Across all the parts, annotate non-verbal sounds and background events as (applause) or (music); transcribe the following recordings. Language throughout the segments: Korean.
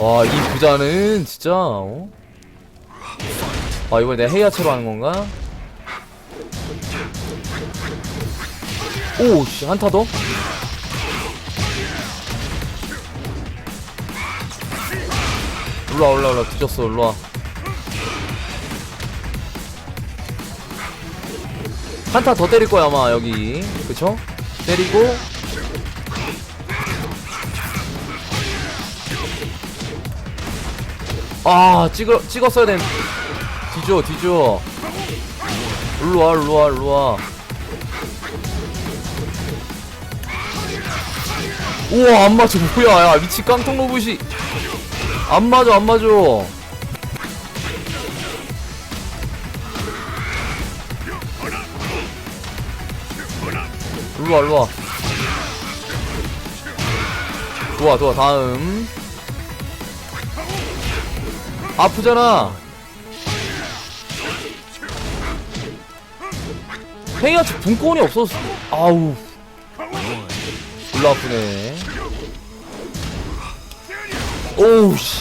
와, 이 부자는 진짜, 어? 아, 이번에 내가 헤이아체로 하는 건가? 오, 씨, 한타 더? 올라와, 올라와, 올라와. 뒤졌어, 올라와. 한타 더 때릴 거야, 아마, 여기. 그쵸? 때리고. 아, 찍어, 찍었어야 된. 뒤져, 뒤져. 일로와, 일로와, 일로와. 우와, 안 맞아. 뭐야, 야, 미친 깡통 로봇이. 안 맞아, 안 맞아. 일로와, 일로와. 좋아, 좋아, 다음. 아프잖아. 헤이아치 분권이 없었어. 아우. 졸라 아프네. 오우, 씨.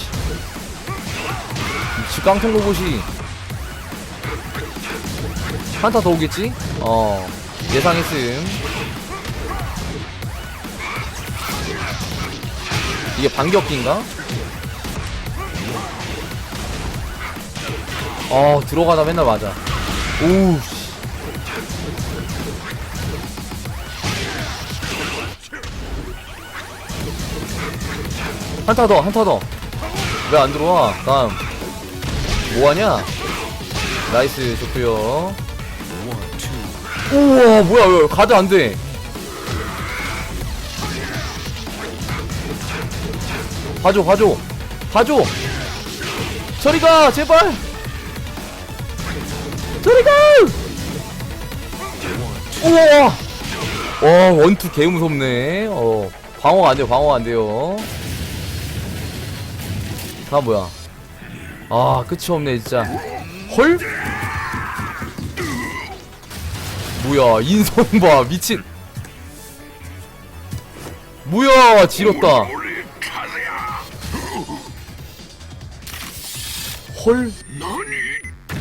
지 깡통 로봇이. 한타 더 오겠지? 어. 예상했음. 이게 반격기인가? 어 들어가다 맨날 맞아. 오우 씨. 한타 더 한타 더왜 안 들어와? 다음. 뭐하냐? 나이스 좋구요. 우와 뭐야 왜 가드 안돼? 봐줘 봐줘. 봐줘. 저리가 제발 저리가! 우와! 와 원투 개 무섭네. 어 방어가 안 돼요 방어가 안 돼요. 다 뭐야. 아 끝이 없네 진짜. 헐? 뭐야 인성 봐 미친. 뭐야 지렸다. 헐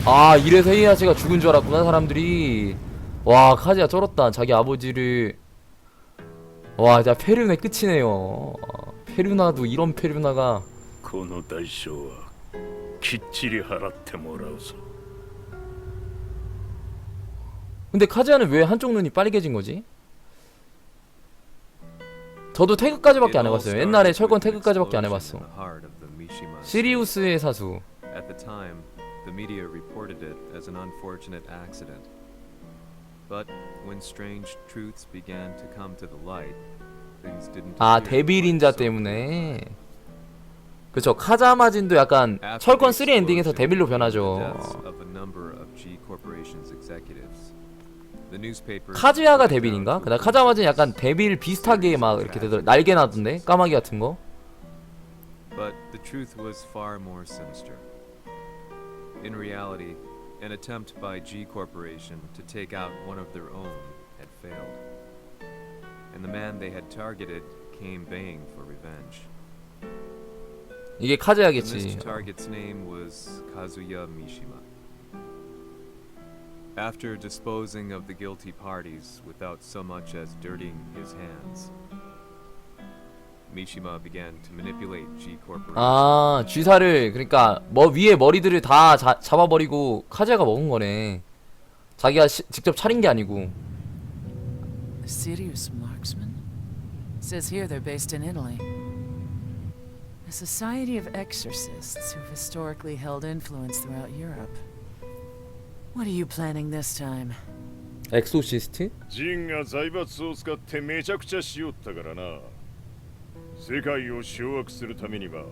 아 이래서 헤이아치가 죽은 줄 알았구나 사람들이 와 카즈야 쩔었다 자기 아버지를 와 진짜 페르네 끝이네요 아, 페르나도 이런 페르나가 この代償はきっちり払ってもらうぞ 근데 카즈야는 왜 한쪽 눈이 빨개진 거지? 저도 태그까지밖에 안 해봤어요 옛날에 철권 태그까지밖에 안 해봤어 시리우스의 사수 At the time, The media reported it as an unfortunate accident. But when strange truths began to come to the light, things didn't 아 appear 데빌 quite 인자 so 때문에 그쵸 카자마진도 약간 철권 the 3 엔딩에서 데빌로 변하죠 카즈야가 데빌인가? 그다음 카자마진 약간 데빌 비슷하게 막 이렇게 되더라 날개 나던데 까마귀 같은 거 But the truth was far more sinister. In reality, an attempt by G Corporation to take out one of their own had failed. And the man they had targeted came baying for revenge. 이게 The 카즈야겠지 missed target's name was Kazuya Mishima. After disposing of the guilty parties without so much as dirtying his hands, Mishima began to manipulate G Corporation. 아 쥐사를 그러니까 뭐 위에 머리들을 다 자, 잡아버리고 카즈야가 먹은 거네 자기가 시, 직접 차린 게 아니고 Sirius marksman? Says here they're based in Italy. A society of exorcists who've historically held influence throughout Europe. What are you planning this time? 엑소시스트? ジンが財閥を使ってめちゃくちゃしよったからな 世界を掌握するためには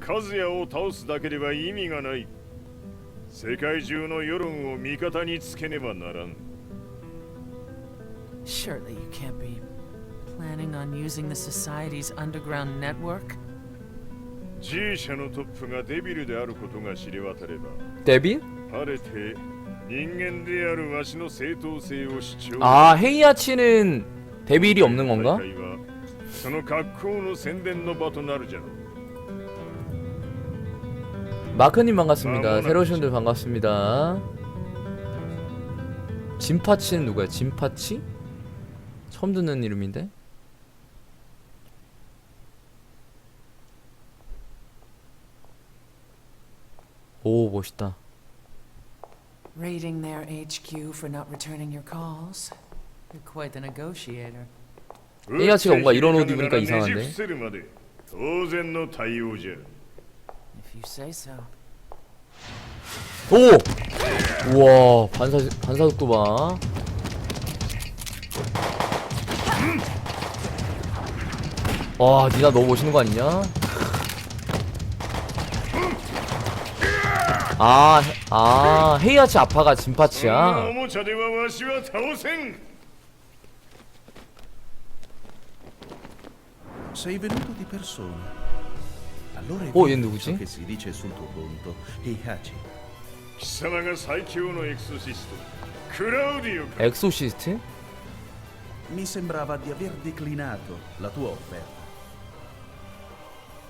カズヤを倒すだけでは意味がない世界中の世論を味方につけねばならん Surely you can't be planning on using the society's underground network? G 社のトップがデビルであることが知れ渡れば 데빌? 晴れて人間であるわしの正当性を主張 아 헤이아치는 데빌이 없는 건가? 大会はその格好の宣伝の場となるじゃろう 마크님 반갑습니다. 새로 오신 분들 반갑습니다. 진파치는 누구야? 진파치? 처음 듣는 이름인데? 오 멋있다. Raiding their HQ for not returning your calls. You're quite the negotiator. A가치가 뭔가 이런 옷 입으니까 이상한데? ねじ伏せるまで当然の対応じゃ If you say so. 오! 우와 반사 반사속도 봐. 와 니나 너무 멋있는 거 아니냐? 아, 해- 아 헤이아치 아파가 そんな 진파치야. おもちゃではわしは倒せん Sei venuto di persona. Allora è Oh, vero 얘 누구지? ciò che si dice sul tuo conto. Heihachi. 貴様が最強のエクソシストクラウディオか 엑소시스트? Mi sembrava di aver declinato la tua offerta.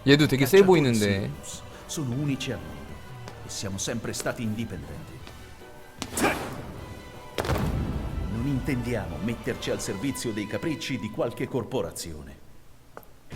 얘도 되게 세 Cacciatori 보이는데. Sirius Sono unici al mondo e siamo sempre stati indipendenti. Non intendiamo metterci al servizio dei capricci di qualche corporazione.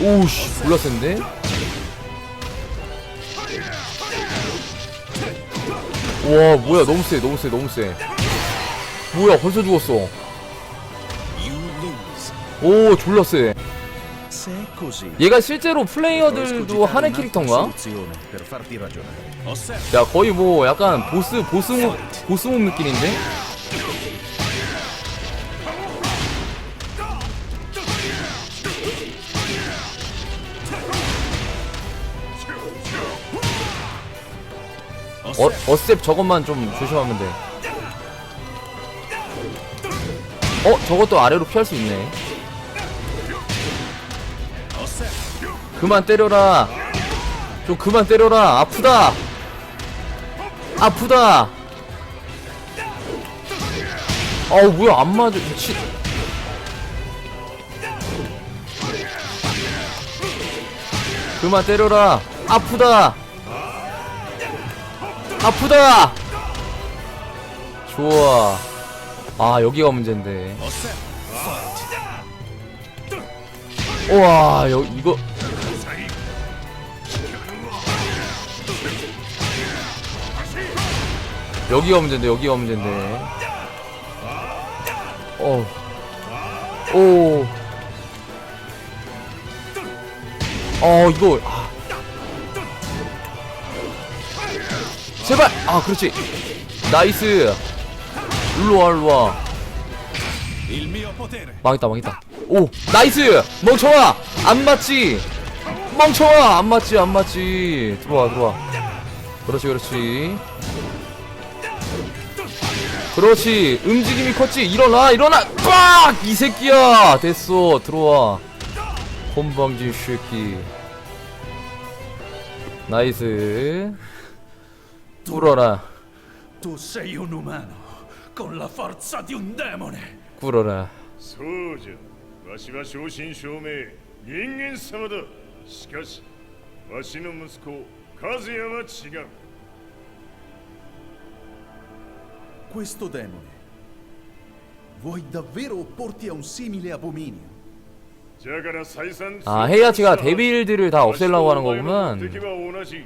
오씨 몰랐었는데? 와 뭐야 너무 세 너무 세 너무 세 뭐야 벌써 죽었어. 오 졸라 세 얘가 실제로 플레이어들도 하는 캐릭터인가? 야 거의 뭐 약간 보스 보스몹 보스몹 느낌인데? 어, 어셉 저것만 좀 조심하면 돼. 어, 저것도 아래로 피할 수 있네. 그만 때려라. 좀 그만 때려라. 아프다. 아프다. 아우 뭐야 안 맞아 미친. 그만 때려라. 아프다. 아프다. 좋아. 아 여기가 문제인데. 우와 여 이거 여기가 문제인데 여기가 문제인데 어. 오. 어 이거 아. 제발! 아 그렇지. 나이스. 일로와 일로와. 망했다 망했다. 오 나이스! 멍청아! 안 맞지? 멍청아! 안 맞지 안 맞지. 들어와 들어와. 그렇지 그렇지. 그렇지. 움직임이 컸지. 일어나 일어나! 빡이 새끼야! 됐어 들어와. 건방진 새끼. 나이스 꿇어라 Tu sei un umano con la forza di un demone. 꿇어라 そうじゃわしは正真正銘人間様だしかしわしの息子和也は違う Questo demone. Vuoi davvero opporti a un simile abominio? じゃから再三 아 헤이아치가 데빌들을 다 없애려고 하는 敵 거구만 は同じ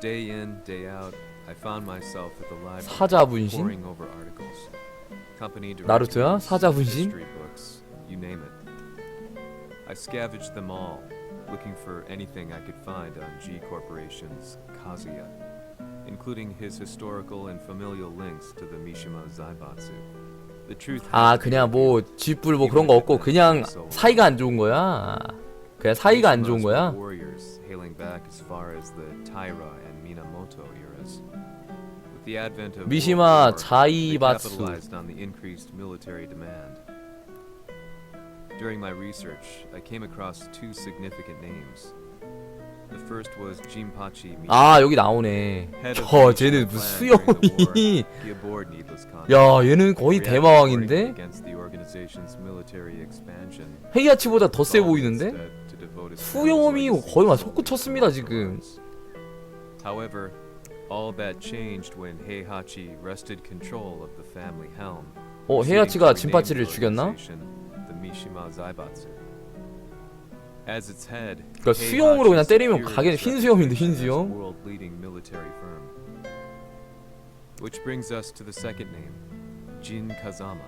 Day in, day out, I found myself at the library 사자분신? poring over articles. Company 나루토야? directories, 사자분신? history books, you name it. I scavenged them all, looking for anything I could find on G Corporation's Kazuya, including his historical and familial links to the Mishima Zaibatsu. The truth 아 has to be 그냥 뭐 revealed. 쥐뿔 뭐 그런 거 없고 그냥 사이가 안 좋은 거야 그냥 사이가 안 좋은 거야 Warriors hailing back as far as the Taira and Minamoto eras. With the advent of 미시마 World War, they 자이바츠. capitalized on the increased military demand. During my research, I came across two significant names. The first was Jinpachi Mishima. 아 여기 나오네 the 쟤는 무슨. 수염이 He abhorred needless conflict. 야 얘는 거의 reacted 대마왕인데 against the organization's military expansion. 헤이아치보다 더 세 보이는데 instead to devote his 수염이 powers 거의 막 to 솟구쳤습니다 지금 However, all that changed when Heihachi wrested control of the family helm. 어 proceeding 헤이아치가 to rename 진파치를 the 죽였나? organization The Mishima Zaibatsu. As its head, 그러니까 수염으로 그냥 Heihachi 때리면 secured 가게 its 흰 수염인데 흰 reputation as a 수염 world-leading military firm. Which brings us to the second name, Jin Kazama.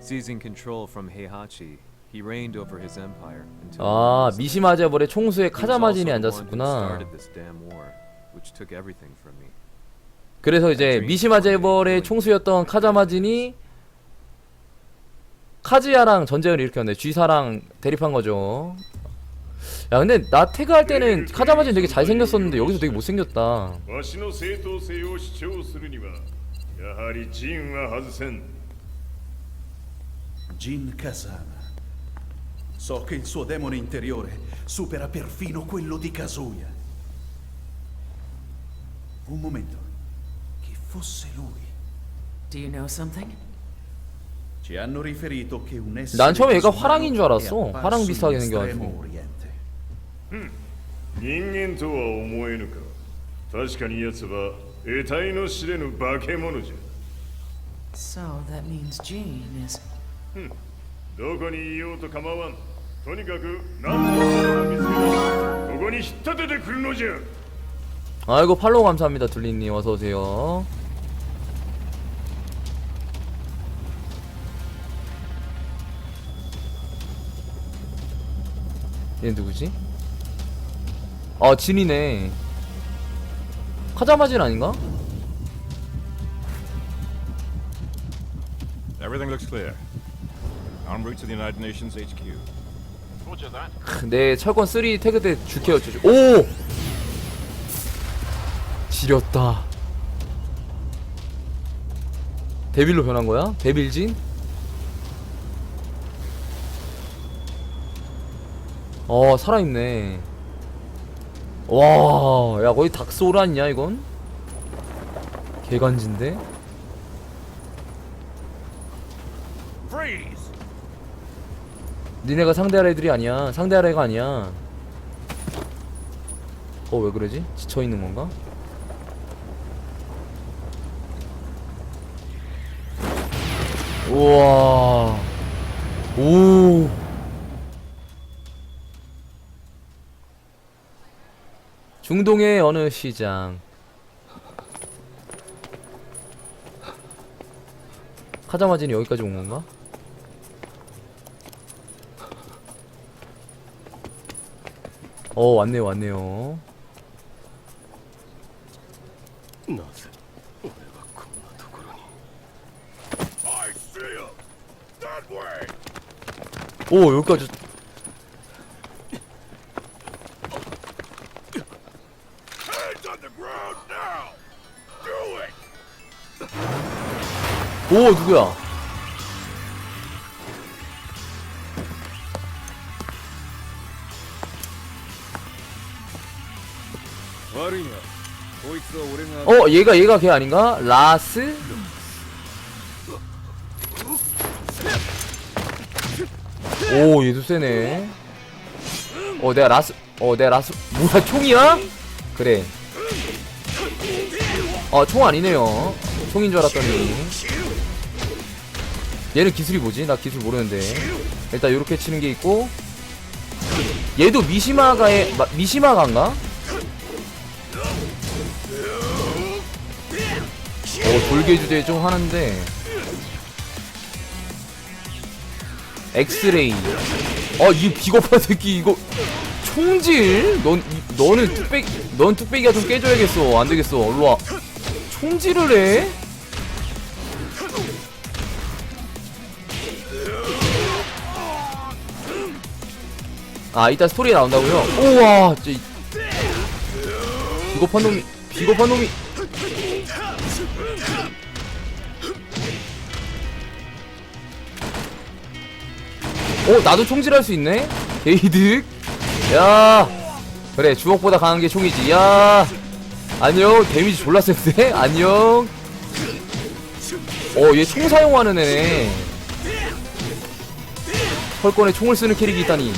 Seizing control from Heihachi, he reigned over his empire until 아 his death. 미시마제벌의 총수에 He was 카자마진이 also the one who 앉았었구나 started this damn war, which took everything from me. 그래서 이제 미시마제벌의 총수였던 카자마진이 카즈야랑 전쟁을 일으켰네 쥐사랑 대립한 거죠 야 근데 나 태그할 때는 카자마진 되게 잘생겼었는데 여기서 되게 못생겼다 わしの正当性を主張するにはやはりジンは外せん Jin Kazama. So che il suo demone interiore supera perfino quello di Kazuya. Un momento. Chi fosse lui? Do you know something? Ci hanno riferito che un essere 난 처음에 얘가 disumano 화랑인 줄 è 알았어. apparso 화랑 in 비슷하게 Estremo 생겨가지고. Oriente. 人間とは思えぬか確かに奴は得体の知れぬ化け物じゃ So that means Jean is. どこにいようと構わんとにかく何とか見つけ出しここに引っ立ててくるのじゃ 아이고 팔로우 감사합니다 둘리님 어서오세요 얘 누구지? 아 진이네 카자마진 아닌가? Everything looks clear. En route to the United Nations HQ. 크, 내 철권 3 태그 때 주캐였죠 오! 지렸다 데빌로 변한 거야? 데빌진? 어 살아있네 와, 야 거의 닥소울 아니냐 이건? 개간진데? 니네가 상대할 애들이 아니야 상대할 애가 아니야 어 왜 그러지? 지쳐있는 건가? 우와 오 중동의 어느 시장 카자마진이 여기까지 온 건가? 어 왔네요 왔네요. 오 여기까지. 오 누구야? 어 얘가 얘가 걔 아닌가? 라스? 오 얘도 세네 어 내가 라스 어 내가 라스 뭐야 총이야? 그래 어총 아니네요 총인 줄 알았더니 얘는 기술이 뭐지? 나 기술 모르는데 일단 요렇게 치는 게 있고 얘도 미시마가의 마, 미시마가인가? 돌개 주제 좀 하는데. 엑스레이 어이 비겁한 새끼 이거 총질? 넌 이- 너는 뚝배기 넌 뚝배기가 좀 깨줘야겠어. 안 되겠어. 일로 와. 총질을 해? 아 이따 스토리 나온다고요? 우와 진짜 이- 비겁한 놈이 비겁한 놈이 어 나도 총질할 수 있네? 게이득? 야 그래 주먹보다 강한 게 총이지. 야 안녕. 데미지 졸라 센데? (laughs) 안녕. 어얘 총 사용하는 애네. 헐건에 총을 쓰는 캐릭이 있다니.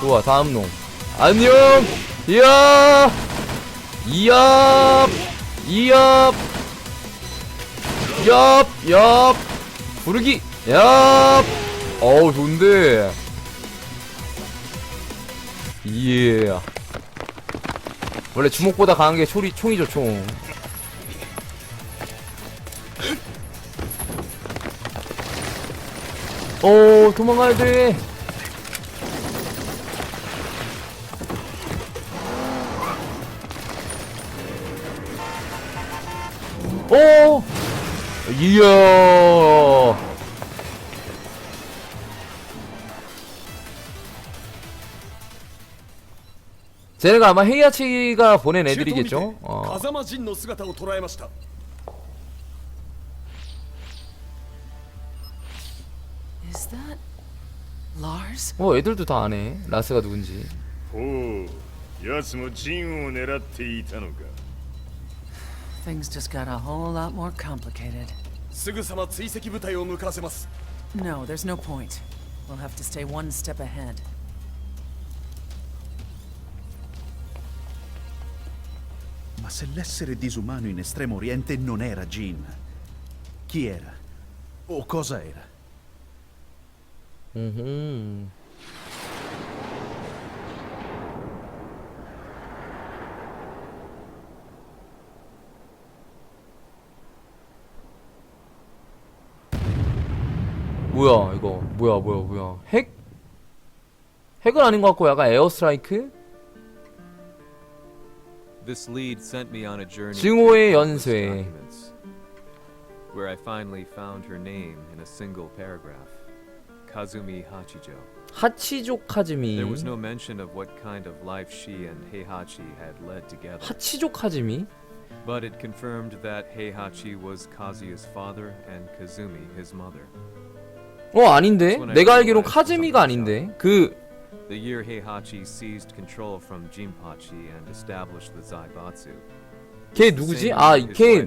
좋아 다음 놈. 안녕. 이야. 이야. 이야. 얍 얍 부르기. 얍! 어우 좋은데. 예 원래 주먹보다 강한 게 총이, 총이죠 총. 어, 도망가야 돼. 오! 이야! 쟤네가 아마 헤이아치가 보낸 애들이겠죠? 어. 風間陣の姿を捉えました Is that Lars? 어, 애들도 다 아네. 라스가 누군지. ほう奴もジンを狙っていたのか Things just got a whole lot more complicated. すぐさま追跡部隊を向かわせます No, there's no point. We'll have to stay one step ahead. Ma se l'essere disumano in Estremo Oriente non era Jin, chi era? O cosa era? 음. 뭐야 이거 뭐야 뭐야 뭐야 핵? 핵은 아닌 것 같고 약간 에어스트라이크? This lead sent me on a journey 증오의 연쇄. where I finally found her name in a single paragraph. Kazumi Hachijo. 하치족 카즈미 There was no mention of what kind of life she and Heihachi had led together, 하치족 카즈미? but it confirmed that Heihachi was Kazuya's father and Kazumi his mother. 어 아닌데? 내가 알기론 카즈미가 아닌데 그 The year Heihachi seized control from Jinpachi and established the Zaibatsu. 걔 누구지? 아 걔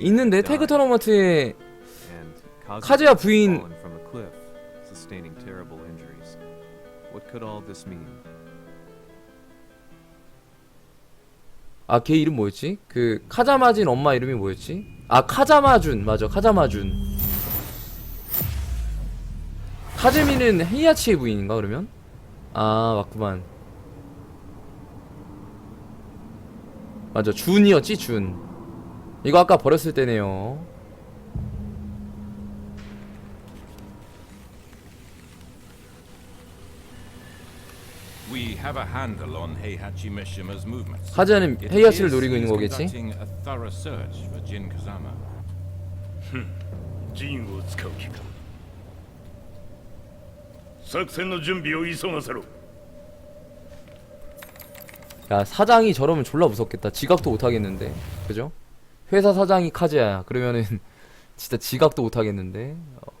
있는데. 태그 토너먼트에 카즈야 부인- from a cliff, sustaining terrible injuries. What could all this mean? 아 걔 이름 뭐였지? 그 카자마진 엄마 이름이 뭐였지? 아 카자마준 맞아 카자마준 카즈미는 헤이아치의 부인인가 그러면? 아 맞구만 맞아 준이었지 준 이거 아까 버렸을 때네요 We have a handle on Heihachi Mishima's movements. 카즈야는 It 헤이아치를 appears 노리고 있는 he's 거겠지? conducting a thorough search for Jin Kazama. ジンを使う気か 作戦の準備を急がせろ 야 사장이 저러면 졸라 무섭겠다 지각도 못하겠는데 그죠? 회사 사장이 카즈야야 그러면은 진짜 지각도 못하겠는데 어,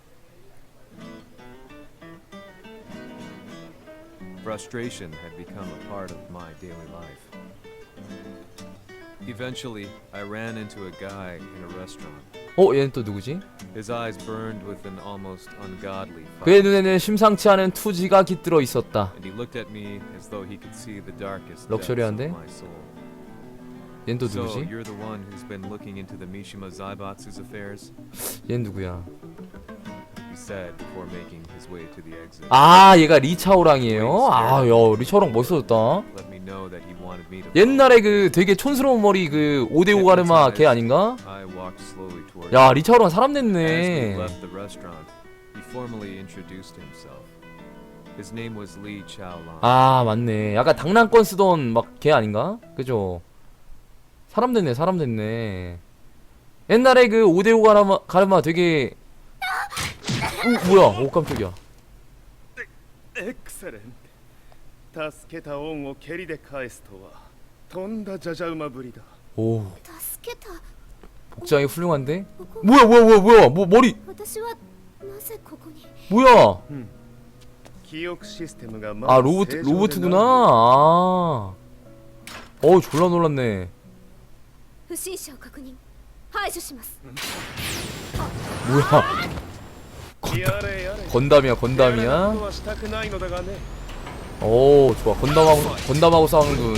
Frustration had become a part of my daily life. Eventually, I ran into a guy in a restaurant. 어 얘는 또 누구지? His eyes burned with an almost ungodly 그의 fire, 눈에는 심상치 않은 투지가 깃들어 있었다 and he looked at me as though he could see the darkest depths of 럭셔리한데? my soul. 얘는 또 So 누구지? you're the one who's been looking into the Mishima Zaibatsu's affairs? 얘는 누구야? He said before making his way to the exit. 아 얘가 리차오랑이에요? 아야 리차오랑 멋있어졌다 Let 옛날에 그 되게 촌스러운 머리 그 오대오 가르마 걔 아닌가? 야 리차오랑 사람 됐네. 아 맞네. 약간 당랑권 쓰던 막 걔 아닌가? 그죠? 사람 됐네 사람 됐네. 옛날에 그 오대오 가르마, 가르마 되게 오, 뭐야? 오 깜짝이야. 助けた恩を蹴りで返すとはとんだじゃじゃ馬ぶりだ 오 助けた 복장이 훌륭한데? 뭐야 뭐야 뭐야 뭐야 뭐 머리 私はなぜここに 뭐야 記憶システムがま 아 だ 로봇 正常で 로봇구나 ない 아 어우 졸라 놀랐네 不審者を確認排除します 뭐야 やれやれ 건담이야 やれなこ 건담이야 とはしたくないのだがね 오 좋아. 건담하고 건담하고 싸우는군